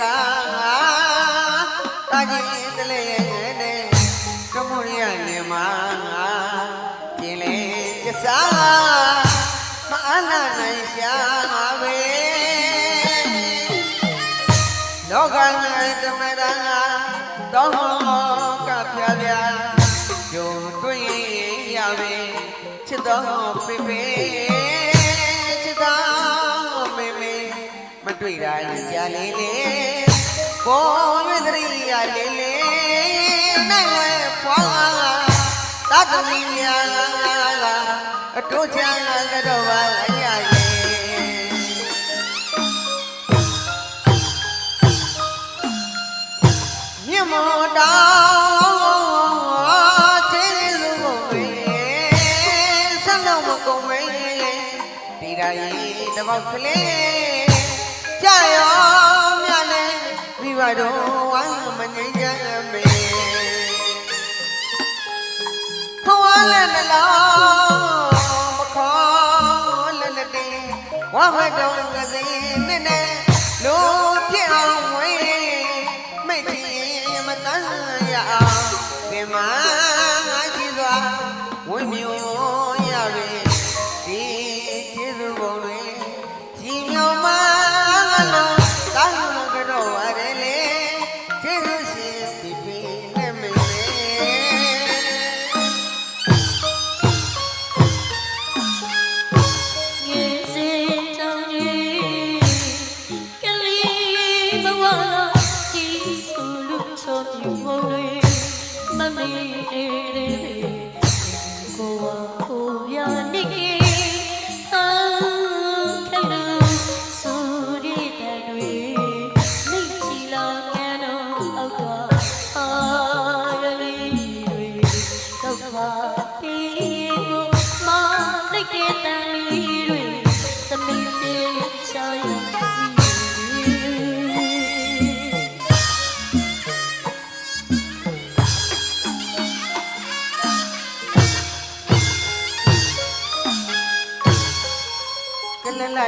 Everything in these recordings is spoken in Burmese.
နိုင်နေတကားတာကြီးတလေနဲ့ကမှုရနေမှာပြင်းလေကျစားမအနာနိုင်ရှာပဲလောက၌တမရံတောင်းကဖျားဖျားကြုံတွေ့ရပဲချစ်တော်ပေပေ မတွေ့တာကြာလေးလေးပေါ်ရွေသတိရလေးလေးနိုင်ဝဲဖွာတတ်သမီးများအတူချမ်းကတော့ပါရရဲ့မြတ်မောတောင်းကျေးဇူးကိုပဲဆက်လို့မကုန်ပဲဒီရာရီတပေါက်ကလေး ကြာရောမြလည်းမိဘတော်ဝမ်းမငြိမ်းချမ်းမေခွာလည်းနှလုံးမခေါ်လည်းလက်တေးဝမ်းမတော်ကစိနဲ့နဲ့လို့ပြအောင်ဝေးမိတ်ကြီးမတန်းရအောင်ဒီမှာ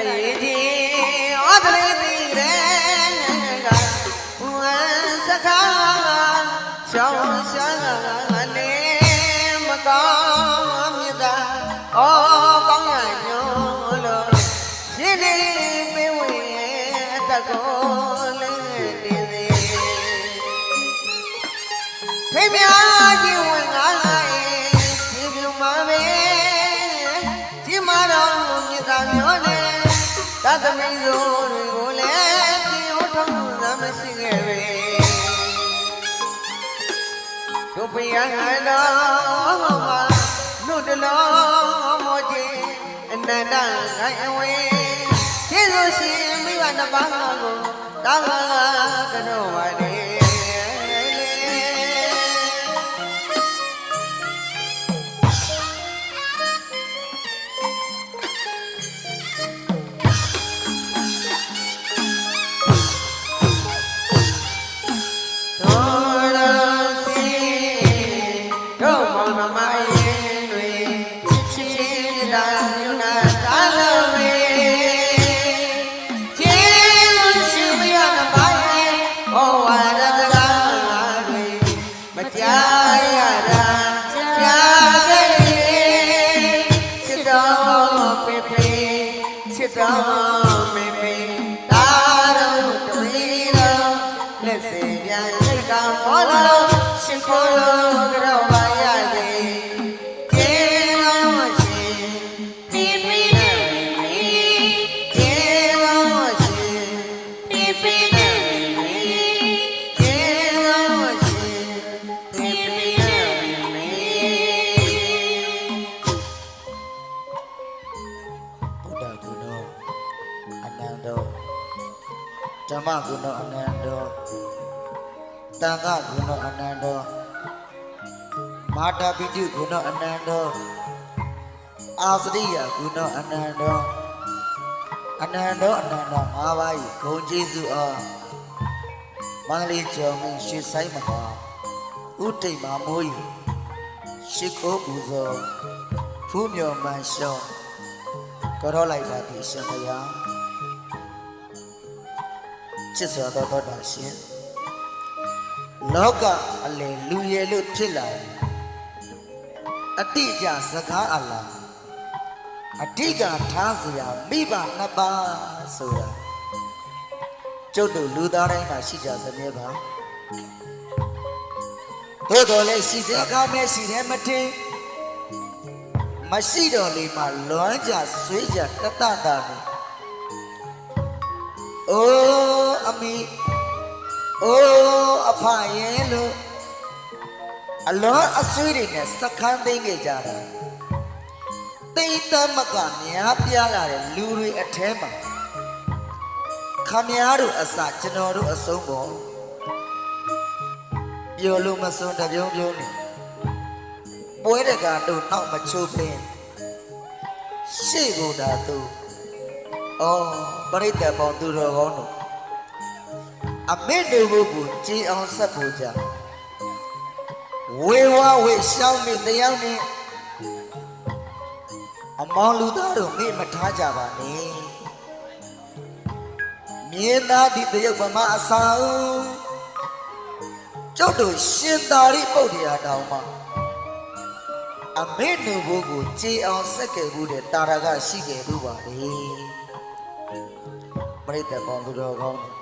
ရေးကြီးဩတလေးတည်တဲ့ကဝမ်းစကားရှောင်းရှာလေးမကောင်းမြတ်တာဩကောင်းရညို့လို့ရှင်းနေမေဝေတကောလေးတည်သေးဖေမြာ သမီးတို့တွေကိုလည်းဒီဟောထုံးသာမရှိခဲ့ပဲတို့ပြရဟန်တော်မှာနှုတ်တလုံးမောခြင်းအနန္တခိုင်အဝေးကျေးဇူးရှင်မိဘနှစ်ပါးကိုတာဃာကတော့ပါလေ ရဲ့ဟောဝါဒစ မ္မကုနောအနန္တောတန်ခကုနောအနန္တောမာတာပိတုကုနောအနန္တောအာစရိယကုနောအနန္တောအနန္တောအနန္တောငါးပါး၏ဂုံကျေးဇူးအားမန္တလေးကျော်မင်းရွှေဆိုင်မဟာဥတိတ်မာမိုး၏ရှိခိုးပူဇော်ဖူးမြော်မှန်ရှောင်းကြောလိုက်ပါသည်ရှင်ဘုရား ချစ်စွာသောသောတာရှင်လောကအလယ်လူရည်လို့ဖြစ်လာရင်အတိအကျစကားအလားအဓိကထားစရာမိဘနှစ်ပါးဆိုတာကျုပ်တို့လူသားတိုင်းမှာရှိကြစမြဲပါသို့တော်လည်းရှိစေကားမဲ့ရှိတယ်မထင်မရှိတော့လေမှလွမ်းကြဆွေးကြတတတာနေ အိုးအမီအိုးအဖရဲ့လို့အလွန်အဆွေးတွေနဲ့စကန်းသိမ်းခဲ့ကြတာတိတ်သမကများပြားလာတဲ့လူတွေအထဲမှာခမည်းတော်အစကျွန်တော်တို့အဆုံးပေါ်ပျော်လို့မစွန်တပြုံးပြုံးနေပွဲတကာတို့နောက်မချိုးပင်ရှေ့ကိုသာသူ အော်ပရိသတ်ပေါင်းသူတော်ကောင်းတို့အမေတို့ဘုကိုကြည်အောင်ဆက်ဖို့ကြဝေဝဝေရှောင်းနေတယောက်နဲ့အမောင်လူသားတို့မေ့မထားကြပါနဲ့မြေသားဒီတရုတ်ဗမာအဆောင်ကျုပ်တို့ရှင်သာရိပုတ္တရာတောင်မှာအမေနုဘိုးကိုကြည်အောင်စက်ကယ်မှုတဲ့တာရာကရှိခဲ့ဘူးပါလေ ပရိသတ်ပေါင်းသူတော်ကောင်းတို့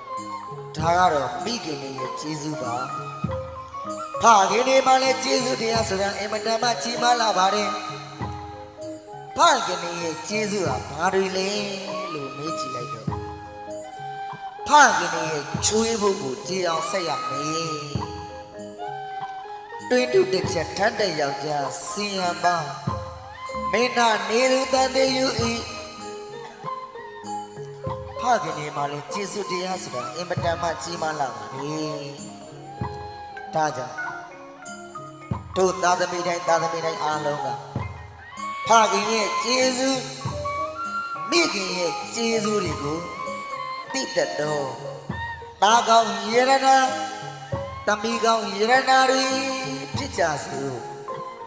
ဒါကတော့မိခင်တွေရဲ့ကျေးဇူးပါဖခင်တွေမှလည်းကျေးဇူးတရားဆိုတာအင်မတန်မှကြီးမားလာပါတယ်ဖခင်တွေရဲ့ကျေးဇူးဟာဘာတွေလဲလို့မေးကြည့်လိုက်တော့ဖခင်တွေရဲ့ချွေးဖို့ကိုကြည်အောင်ဆက်ရမယ်တွင်တုတစ်ချက်ထမ်းတဲ့ယောက်ျားစင်ရံပါမင်းနာနေရတန်တဲ့ယူဤဖ ခင်တွေမှာလည်းကျေးဇူးတရားဆိုတာအင်မတန်မှကြီးမားလာပါလေဒါကြောင့်တို့သားသမီးတိုင်းသားသမီးတိုင်းအားလုံးကဖခင်ရဲ့ကျေးဇူးမိခင်ရဲ့ကျေးဇူးတွေကိုသိတတ်တော့သားကောင်းယေရနာသမီးကောင်းယေရနာတွေဖြစ်ကြစို့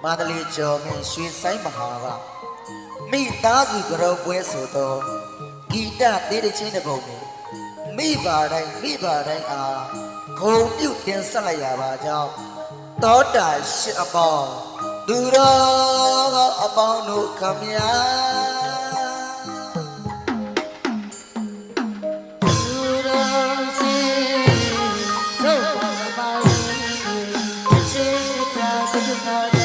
မန္တလေးကျော်မင်းရွှေဆိုင်မဟာကမိသားစုကြောပွဲဆိုတော့ ဂီတသေးတဲ့ချင်းတစ်ပုံကိုမိဘတိုင်းမိဘတိုင်းအားဂုံပြုတ်တင်ဆက်လိုက်ရပါကြောင်းတောတာရှင်အပေါင်းသူတော်အပေါင်းတို့ခမညာတို့ပါပါရှင်သာသူတော်